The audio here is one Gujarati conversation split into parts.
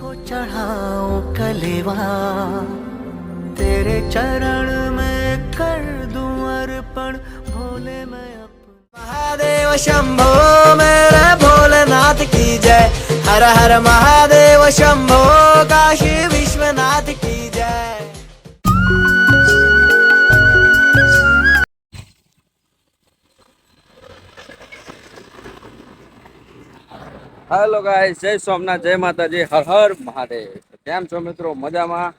को चढ़ाओ कलेवा। तेरे चरण में कर दूँ अर्पण, भोले मैं महादेव शंभो, मेरे भोलेनाथ की जय। हर हर महादेव शंभो, काशी विश्वनाथ की હેલો ગાઈસ જય સોમનાથ, જય માતાજી. હર હર મહાદેવ. કેમ છો મિત્રો? મજામાં?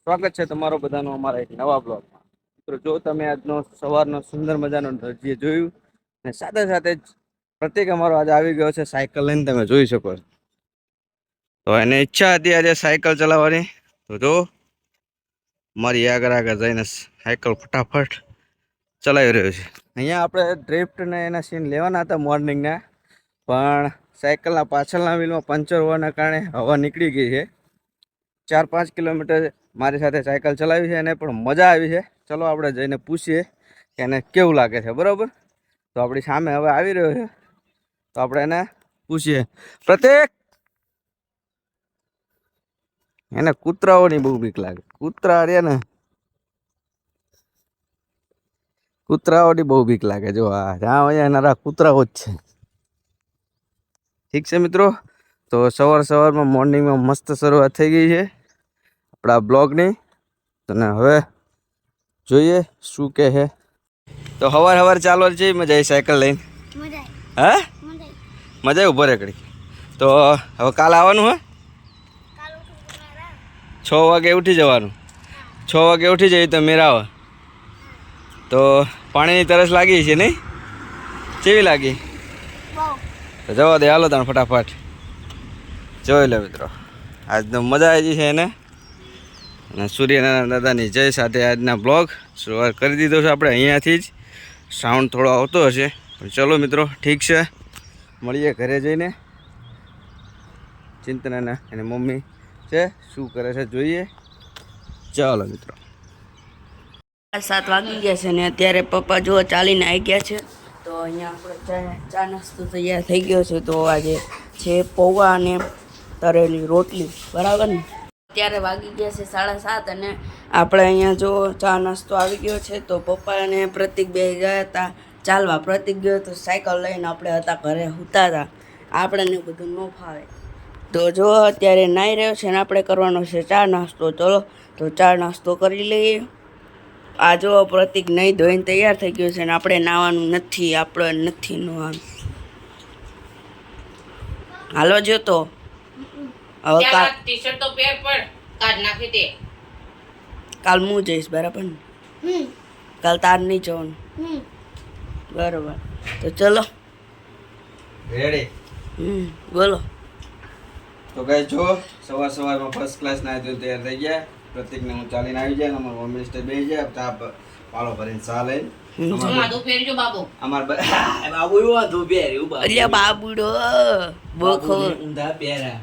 સ્વાગત છે તમારો બધાનો અમારા એક નવા બ્લોગમાં. મિત્રો, જો તમે આજનો સવારનો સુંદર મજાનો દરજીએ જોયું અને સાથે સાથે જ પ્રતિક અમારો આજે આવી ગયો છે, સાયકલ લઈને તમે જોઈ શકો તો એને ઈચ્છા હતી આજે સાયકલ ચલાવવાની. તો જો, મારી આગળ આગળ જઈને સાયકલ ફટાફટ ચલાવી રહ્યો છે. અહીંયા આપણે ડ્રિફ્ટ ને એના સીન લેવાના હતા મોર્નિંગના. પણ સાયકલના પાછળના વ્હીલમાં પંચર હોવાના કારણે હવા નીકળી ગઈ છે. ચાર પાંચ કિલોમીટર મારી સાથે સાયકલ ચલાવી છે અને પણ મજા આવી છે. ચલો આપણે જઈને પૂછીએ કે એને કેવું લાગે છે, બરાબર? તો આપણી સામે હવે આવી રહ્યો છે. તો આપણે એને પૂછીએ. પ્રત્યેક! એને કૂતરાઓની બહુ બીક લાગે. કૂતરા રે ને. કૂતરાઓની બહુ બીક લાગે. જો આ, જ્યાં અહીંયા એના કૂતરાઓ જ છે. ઠીક છે મિત્રો? તો સવાર સવારમાં મોર્નિંગમાં મસ્ત શરૂઆત થઈ ગઈ છે આપણા બ્લોગની. અને હવે જોઈએ શું કહે છે. તો સવાર હવાર ચાલો જઈ મજા આવી સાયકલ લઈને? હે? મજા આવી. ઊભો રેકડી તો હવે કાલ આવવાનું હે? છ વાગે ઉઠી જવાનું. છ વાગે ઉઠી જઈએ તો મેરાવા તો પાણીની તરસ લાગી છે નહીં? કેવી લાગી? તો જવા દે, હાલો તને ફટાફટ. જોઈ લે મિત્રો. આજનો મજા આવી છે એને. અને સૂર્યનારાયણ દાદાની જય સાથે આજના બ્લોગ શરૂઆત કરી દીધો છે આપણે અહીંયાથી જ. સાઉન્ડ થોડો આવતો હશે. પણ ચલો મિત્રો, ઠીક છે. મળીએ ઘરે જઈને. ચિંતનાના અને મમ્મી છે, શું કરે છે જોઈએ. ચાલો મિત્રો. સાત વાગી ગયા છે ને અત્યારે પપ્પા જો ચાલીને આવી ગયા છે. અહીંયા આપણે ચા નાસ્તો તૈયાર થઈ ગયો છે તો આજે છે પૌવા અને તરેલી રોટલી, બરાબર ને? અત્યારે વાગી ગયા છે સાડા સાત અને આપણે અહીંયા જો ચા નાસ્તો આવી ગયો છે તો પપ્પા અને પ્રતિક બે ગયા હતા ચાલવા. પ્રતિક ગયો તો સાયકલ લઈને આપણે હતા ઘરે સૂતા હતા. આપણને બધું ન ફાવે. તો જો અત્યારે નાહી રહ્યો છે ને આપણે કરવાનો છે ચા નાસ્તો. ચલો, તો ચા નાસ્તો કરી લઈએ. આ જો પ્રતિક નહીં ધોઈને તૈયાર થઈ ગયું છે ને આપણે નાવાનું નથી આપણે નથી નવાનું. હાલો જો તો હવે કાલ ટી શર્ટ તો પહેર પણ કાઢ નાખી દે કાલ હું જઈશ બરાબર ને? કાલ તાર નહીં જવાનું. હમ. બરાબર. તો ચલો. રેડી હમ બોલો. તો કઈ જો સવાર સવારમાં ફર્સ્ટ ક્લાસ ના તૈયાર થઈ ગયા. પ્રતિકને હું ચાલીને આવી જાય ને અમારા હોમ મિનિસ્ટર બે જાય ચા પાલો ભરીને ચા લઈને અમાર માધુ ફેરજો બાબુ. અમાર બ- બાબુ એવું વાંધું પહેર્યું બાબુ. અલ્યા બાબુડો બોખો બાબુને ઊંધા પહેર્યા.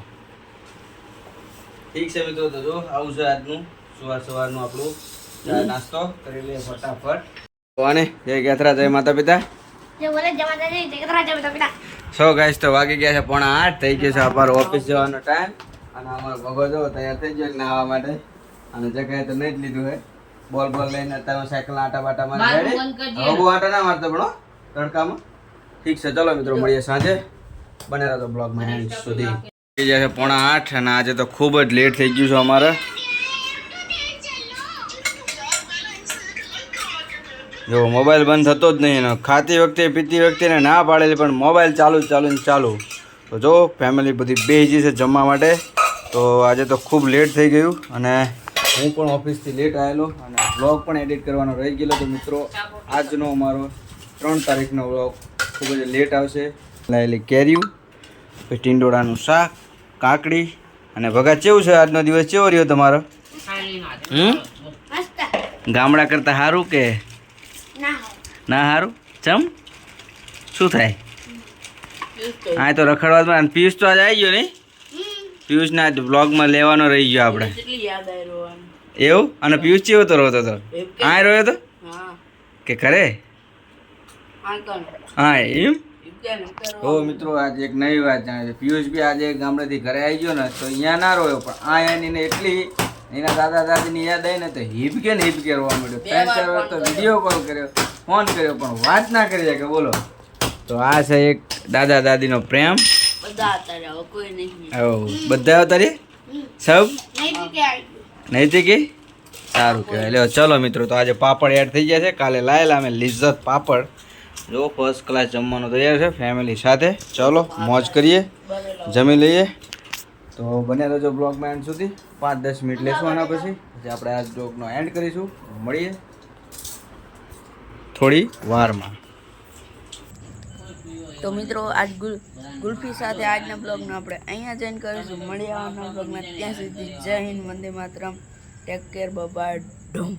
ઠીક છે મિત્રો તો જો આવું છે આજનું. સવાર સવારનું આપણું ચા નાસ્તો. કરી લઈએ ફટાફટ. અને જય ગેથરા જય માતા પિતા સો ગાઈસ તો વાગી ગયા છે પોણા આઠ. થઈ ગયો છે અમારો ઓફિસ જવાનો ટાઈમ અને અમારો ભગો જો તૈયાર થઈ ગયો નાવા માટે. અને જગ્યાએ તો નહીં જ લીધું હે. બોલ બોલ લઈને અત્યારે સાયકલ આટા બાટા મારે. હવે આટા ના મારતો પણ તડકામાં. ઠીક છે ચલો મિત્રો મળીએ સાંજે. બને રહેતો બ્લોગમાં એન્ડ સુધી. થઈ છે પોણા આઠ અને આજે તો ખૂબ જ લેટ થઈ ગયું છે અમારે. જો મોબાઈલ બંધ થતો જ નહીં ખાતી વખતે પીતી વખતે ને ના પાડેલી પણ મોબાઈલ ચાલુ જ ચાલુ ને ચાલુ. તો જો ફેમિલી બધી બેસી છે જમવા માટે. તો આજે તો ખૂબ લેટ થઈ ગયું અને હું પણ ઓફિસથી લેટ આવેલો અને બ્લોગ પણ એડિટ કરવાનો રહી ગયેલો. તો મિત્રો આજનો અમારો ત્રણ તારીખનો બ્લોગ ખૂબ જ લેટ આવશે. લાયેલી કેરીયું પછી ટીંડોળાનું શાક કાકડી અને ભગા કેવું છે આજનો દિવસ? કેવો રહ્યો તમારો? હમ? ગામડા કરતાં સારું કે ના. સારું ચમ? શું થાય? હા તો રખડવા જ અને પિયુષ તો આજે આવી ગયો નહીં? પિયુષના બ્લોગમાં લેવાનો રહી ગયો આપણે. કેટલી યાદ આવી રોવાનું એવું? અને પિયુષ ચેવો તો રોતો હતો? આ? રહ્યો તો? કે ખરે હા એમ? તો મિત્રો આજે એક નવી વાત જાણે છે. પિયુષ બી આજે ગામડેથી ઘરે આવી ગયો ને તો અહીંયા ના રોયો પણ આ એની ને એટલી એના દાદા દાદીની યાદ આવી ને તો હિપકે ને હિપકે રોવા મળ્યો ત્રણ ચાર વાર તો વીડિયો કોલ કર્યો ફોન કર્યો પણ વાત ના કરી શકે બોલો. તો આ છે એક દાદા દાદીનો પ્રેમ. બધા અત્યારે હવે કોઈ નહીં. આવો બધા તારી સબ? નહીં કે સારું કહેવાય. લ્યો ચલો મિત્રો તો આજે પાપડ એડ થઈ ગયા છે. કાલે લાયેલા અમે લિઝ્ઝત પાપડ. જો ફર્સ્ટ ક્લાસ જમવાનું તૈયાર છે ફેમિલી સાથે. ચલો મોજ કરીએ. જમી લઈએ. તો બને રહેજો બ્લોગમાં એન્ડ સુધી. પાંચ દસ મિનિટ લેશું આના પછી. પછી આપણે આ બ્લોગનો એન્ડ કરીશું. મળીએ થોડી વારમાં. તો મિત્રો, આજ ગુલ, ગુલ્ફી સાથે આજના બ્લોગનો આપણે અહીંયા જઈને કરીશું. મળી આવવાના બ્લોગમાં. ત્યાં સુધી જય હિન્દ, વંદે માતરમ. ટેક કેર બબા ડોમ